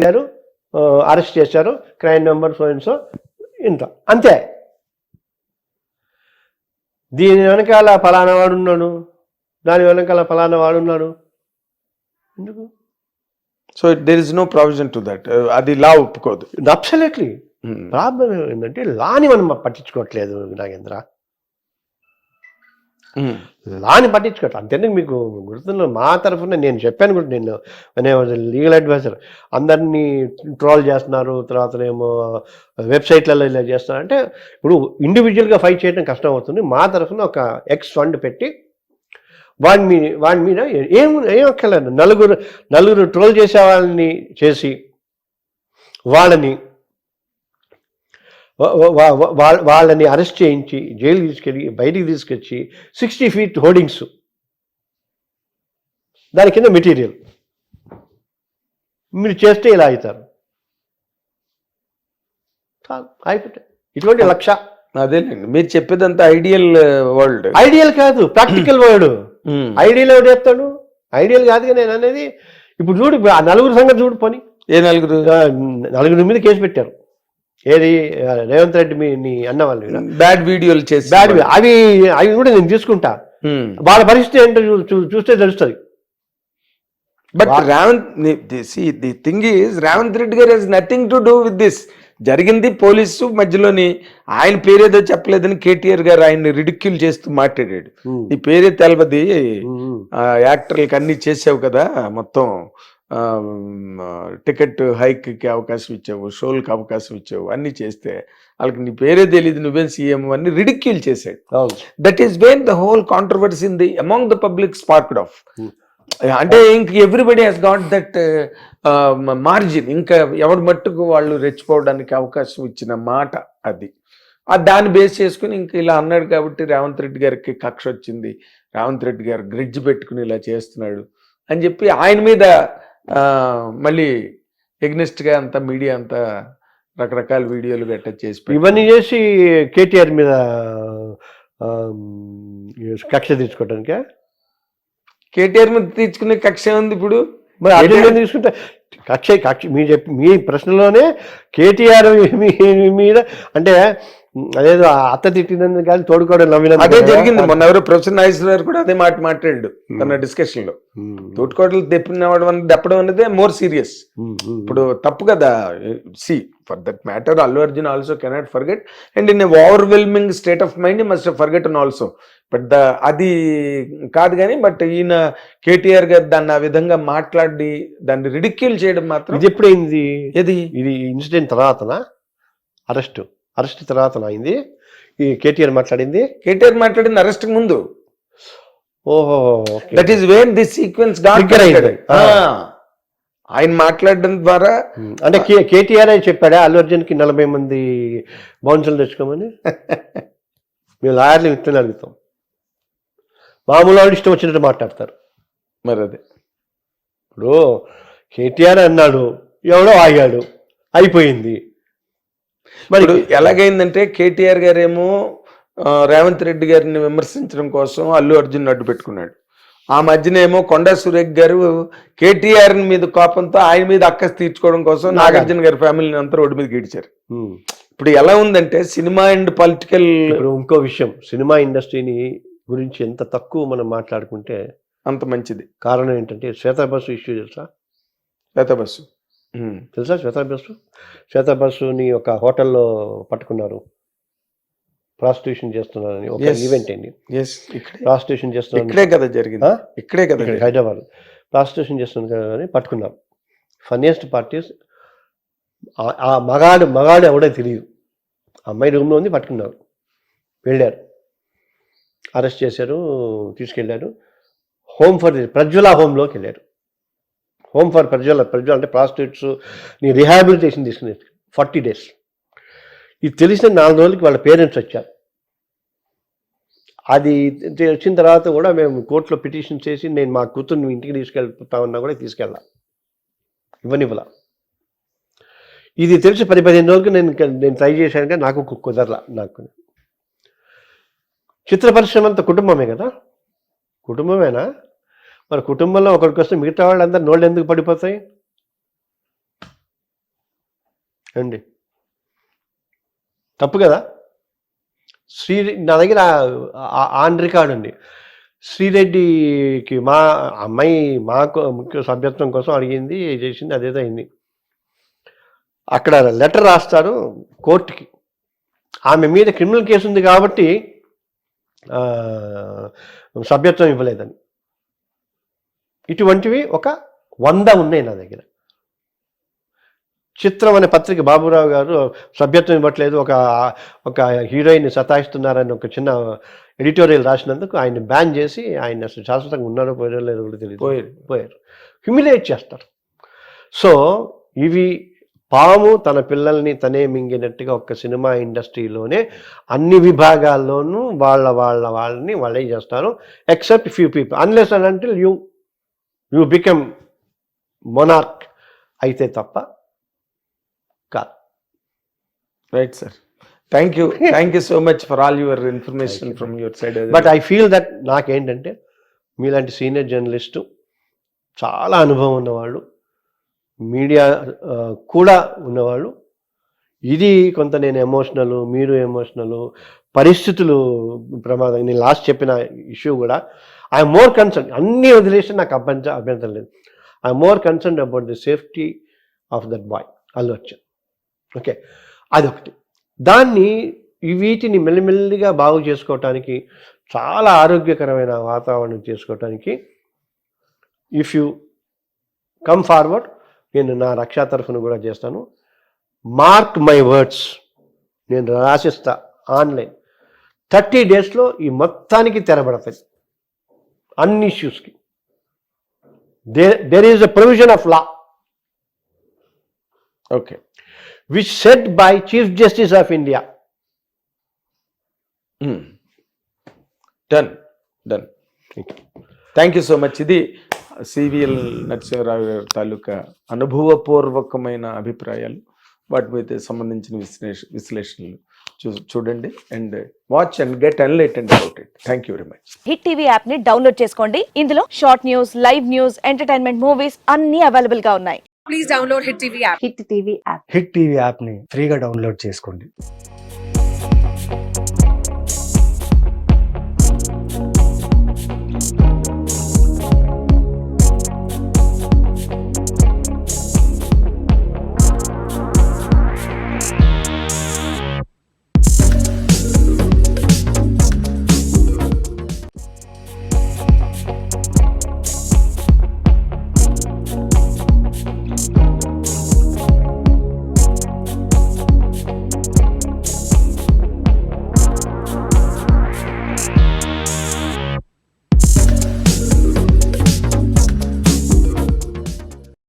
గారు అరెస్ట్ చేశారు. Crime number so and so ఇంత. అంతే. దీని వెనకాల ఫలానా వాడు ఉన్నాడు. దాని వెనకాల ఫలానా వాడు ఉన్నాడు. ఎందుకు? So there is no provision to that అది లా ఒప్పుకోదు. Absolutely Hmm. ప్రాబ్లం ఏంటంటే లాని మనం పట్టించుకోవట్లేదు నాగేంద్ర. Hmm. లాని పట్టించుకోవట్లేదు అంతేందుకు మీకు గుర్తున్న మా తరఫున నేను చెప్పాను కూడా నేను నేను లీగల్ అడ్వైజర్ అందరినీ ట్రోల్ చేస్తున్నారు తర్వాత ఏమో వెబ్సైట్లలో ఇలా చేస్తున్నారు. అంటే ఇప్పుడు ఇండివిజువల్గా ఫైట్ చేయడం కష్టం అవుతుంది. మా తరఫున ఒక ఎక్స్ ఫండ్ పెట్టి వాడి మీ వాడి మీద ఏం ఏం అక్కర్లేదు. నలుగురు నలుగురు ట్రోల్ చేసే వాళ్ళని చేసి వాళ్ళని వాళ్ళని అరెస్ట్ చేయించి జైలు తీసుకెళ్ళి బయటికి తీసుకొచ్చి సిక్స్టీ ఫీట్ హోర్డింగ్స్ దాని కింద మెటీరియల్. మీరు చేస్తే ఇలా అవుతారు. అయిపోతాయి ఇటువంటి లక్ష. అదేలేండి మీరు చెప్పేదంతా ఐడియల్ వరల్డ్. ఐడియల్ కాదు ప్రాక్టికల్ వర్డ్ ఐడియల్ ఎవడు చెప్తాడు ఐడియల్ కాదుగా నేను అనేది ఇప్పుడు చూడు నలుగురు సంగతి చూడు పని. ఏ నలుగురు? నలుగురి మీద కేసు పెట్టారు. ఏది? రేవంత్ రెడ్డి మీ నీ అన్న వాళ్ళు. బ్యాడ్ వీడియోలు చేసి బ్యాడ్ అవి అవి కూడా నేను తీసుకుంటా. వాళ్ళ పరిస్థితి ఏంటో చూస్తే తెలుస్తుంది. But Revanth see the thing is Revanth Reddy గారు he's nothing to do with this జరిగింది పోలీసు మధ్యలోని. ఆయన పేరేదో చెప్పలేదని కేటీఆర్ గారు ఆయన్ని రిడిక్యూల్ చేస్తూ మాట్లాడాడు. నీ పేరే తెలవది. యాక్టర్లకి అన్ని చేసావు కదా మొత్తం. టికెట్ హైక్కి అవకాశం ఇచ్చావు షోలకు అవకాశం ఇచ్చావు అన్ని చేస్తే వాళ్ళకి నీ పేరే తెలియదు నువ్వేం సీఎం అని రిడిక్యూల్ చేశాడు. That is when the whole controversy in the among the public sparked off. అంటే ఇంక everybody he's got that margin ఇంకా ఎవరి మట్టుకు వాళ్ళు రెచ్చిపోవడానికి అవకాశం ఇచ్చిన మాట అది. ఆ దాన్ని బేస్ చేసుకుని ఇంక ఇలా అన్నాడు కాబట్టి రేవంత్ రెడ్డి గారికి కక్ష వచ్చింది. రేవంత్ రెడ్డి గారు గ్రిడ్జ్ పెట్టుకుని ఇలా చేస్తున్నాడు అని చెప్పి ఆయన మీద మళ్ళీ against గా అంతా మీడియా అంతా రకరకాల వీడియోలు గట్ట చేసి. ఇవన్నీ చేసి కేటీఆర్ మీద కక్ష తీర్చుకోవడానికి కేటీఆర్ మీద తీసుకునే కక్ష ఉంది ఇప్పుడు మరి అర్జున్ మీద తీసుకుంటే కక్ష కక్ష మీ చెప్పి మీ ప్రశ్నలోనే కేటీఆర్ మీద అంటే అదేదో అత్త తిట్టినందుకు కానీ తోడుకోవడం నవ్వినందుకు అదే? జరిగింది. మొన్న ఎవరో ప్రొఫెసర్ నాగేశ్వర కూడా అదే మాట మాట్లాడాడు తన డిస్కషన్లో ఉమ్, తోటికోటలు తెప్పినవడం అనేది దప్పడం అనేది మోర్ సీరియస్. ఇప్పుడు తప్పు కదా. See for that matter Allu Arjun also cannot forget. And in overwhelming state of mind must forget and also. But అది కాదు కానీ బట్ ఈయన కేటీఆర్ గారు దాన్ని ఆ విధంగా మాట్లాడి దాన్ని రిడిక్యూల్ చేయడం మాత్రం ఇది ఎప్పుడైంది? ఏది? ఇది ఇన్సిడెంట్ తర్వాతనా? అరెస్ట్. అరెస్ట్ తర్వాతనా అయింది ఈ కేటీఆర్ మాట్లాడింది. కేటీఆర్ మాట్లాడింది అరెస్ట్ ముందు. ఓహో. That is when this sequence. ఆయన మాట్లాడడం ద్వారా అంటే కే కేటీఆర్ అని చెప్పాడా? అల్లు అర్జున్కి నలభై మంది బౌన్సులు తెచ్చుకోమని? మేము లాయర్లు ఇట్లా అడుగుతాం మామూలు వాళ్ళు ఇష్టం వచ్చినట్టు మాట్లాడతారు. మరి అదే. ఇప్పుడు కేటీఆర్ అన్నాడు ఎవడో ఆగాడు అయిపోయింది. మరి ఎలాగైందంటే కేటీఆర్ గారేమో రేవంత్ రెడ్డి గారిని విమర్శించడం కోసం అల్లు అర్జున్ అడ్డు పెట్టుకున్నాడు. ఆ మధ్యనేమో కొండా సురేఖ్ గారు కేటీఆర్ మీద కోపంతో ఆయన మీద అక్కస్ తీర్చుకోవడం కోసం నాగార్జున గారి ఫ్యామిలీని అంతా రోడ్డు మీద గీడిచారు. ఇప్పుడు ఎలా ఉందంటే సినిమా అండ్ పొలిటికల్ ఇంకో విషయం సినిమా ఇండస్ట్రీని గురించి ఎంత తక్కువ మనం మాట్లాడుకుంటే అంత మంచిది. కారణం ఏంటంటే శ్వేతా బస్సు ఇష్యూ తెలుసా? లేత బస్సు ఉమ్. తెలుసా శ్వేతా బస్సు? శ్వేతా బస్సుని ఒక హోటల్లో పట్టుకున్నారు. ప్రాస్టిట్యూషన్ చేస్తున్నారని ఒక. ఈవెంట్ అండి. ప్రాస్టిట్యూషన్ చేస్తున్నారు ఇక్కడే కదా జరిగింది? ఇక్కడే కదా. హైదరాబాద్. ప్రాస్టిట్యూషన్ చేస్తున్నారు అని పట్టుకున్నారు. ఫన్నీయెస్ట్ పార్టీస్ ఆ మగాడు మగాడు ఎవడో తెలియదు. అమ్మాయి రూమ్లో ఉంది పట్టుకున్నారు. వెళ్ళారు. అరెస్ట్ చేశారు తీసుకెళ్ళారు. హోమ్ ఫర్ ప్రజ్వల హోమ్లోకి వెళ్ళారు. హోమ్ ఫర్ ప్రజ్వల ప్రజ్వల అంటే ప్రాస్టిట్యూట్స్ నీ రిహాబిలిటేషన్ తీసుకునే ఫార్టీ డేస్. ఇది తెలిసిన నాలుగు రోజులకి వాళ్ళ పేరెంట్స్ వచ్చారు. అది వచ్చిన తర్వాత కూడా మేము కోర్టులో పిటిషన్ చేసి నేను మా కూతుర్ని ఇంటికి తీసుకెళ్తామన్నా కూడా తీసుకెళ్ళా. ఇవ్వనివ్వలా. ఇది తెలిసి పది పదిహేను రోజులకు నేను నేను ట్రై చేశాను కానీ నాకు కుదరలా నాకు. చిత్ర పరిశ్రమ అంత కుటుంబమే కదా? కుటుంబమేనా? మరి కుటుంబంలో ఒకరికి వస్తే మిగతా వాళ్ళందరూ నోళ్ళు ఎందుకు పడిపోతాయి? అండి తప్పు కదా? శ్రీ నా దగ్గర ఆన్ రికార్డ్ ఉంది. శ్రీరెడ్డికి మా అమ్మాయి మాకు ముఖ్య సభ్యత్వం కోసం అడిగింది చేసింది అదేదో అయింది. అక్కడ లెటర్ రాస్తారు కోర్టుకి. ఆమె మీద క్రిమినల్ కేసు ఉంది కాబట్టి సభ్యత్వం ఇవ్వలేదని. ఇటువంటివి ఒక వంద ఉన్నాయి నా దగ్గర. చిత్రం అనే పత్రిక బాబురావు గారు సభ్యత్వం ఇవ్వట్లేదు ఒక ఒక హీరోయిన్ సతాయిస్తున్నారని ఒక చిన్న ఎడిటోరియల్ రాసినందుకు ఆయన బ్యాన్ చేసి ఆయన అసలు శాశ్వతంగా ఉన్నారో పోయారో లేదో కూడా తెలియదు. పోయారు. పోయారు. హ్యూమిలేట్ చేస్తారు. సో ఇవి పాము తన పిల్లల్ని తనే మింగినట్టుగా ఒక సినిమా ఇండస్ట్రీలోనే అన్ని విభాగాల్లోనూ వాళ్ళ వాళ్ళ వాళ్ళని వాళ్ళే చేస్తారు except few people unless and until you you become monarch అయితే తప్ప కాదు. Right sir thank you thank you so much for all your information from your side but I feel that నాకేంటంటే మీలాంటి సీనియర్ జర్నలిస్టు చాలా అనుభవం ఉన్నవాళ్ళు media కూడా ఉన్నవాళ్ళు ఇది కొంత నేను ఎమోషనల్ మీరు ఎమోషనల్ పరిస్థితులు ప్రమాదం నేను లాస్ట్ చెప్పిన ఇష్యూ కూడా ఐఎమ్ మోర్ కన్సర్న్ అన్నీ వదిలేసి నాకు అభ్యంత అభ్యంతరం లేదు. I'm more concern about the safety of that boy Allu Arjun okay అదొకటి. దాన్ని వీటిని మెల్లిమెల్లిగా బాగు చేసుకోవటానికి చాలా ఆరోగ్యకరమైన వాతావరణం చేసుకోవటానికి ఇఫ్ యు కమ్ ఫార్వర్డ్ నేను నా రక్షా తరఫున కూడా చేస్తాను. మార్క్ మై వర్డ్స్ నేను రాసిస్తా ఆన్లైన్ థర్టీ డేస్లో ఈ మొత్తానికి తెరబడతాయి. అన్ని ఇష్యూస్కి there is a provision of law okay which set by chief justice of India. Done done thank you so much ఇది సివిఎల్ నరసింహరావు గారి తాలూకా అనుభవపూర్వకమైన అభిప్రాయాలు వాటి మీద సంబంధించిన విశ్లేష విశ్లేషణలు. చూడండి and watch and get enlightened about it. Thank you very much. Hit TV యాప్ని డౌన్లోడ్ చేసుకోండి. ఇందులో short news live news entertainment movies అన్ని అవైలబుల్గా ఉన్నాయి. Please download Hit TV app. Hit TV app hit TV యాప్ని ఫ్రీగా డౌన్లోడ్ చేసుకోండి.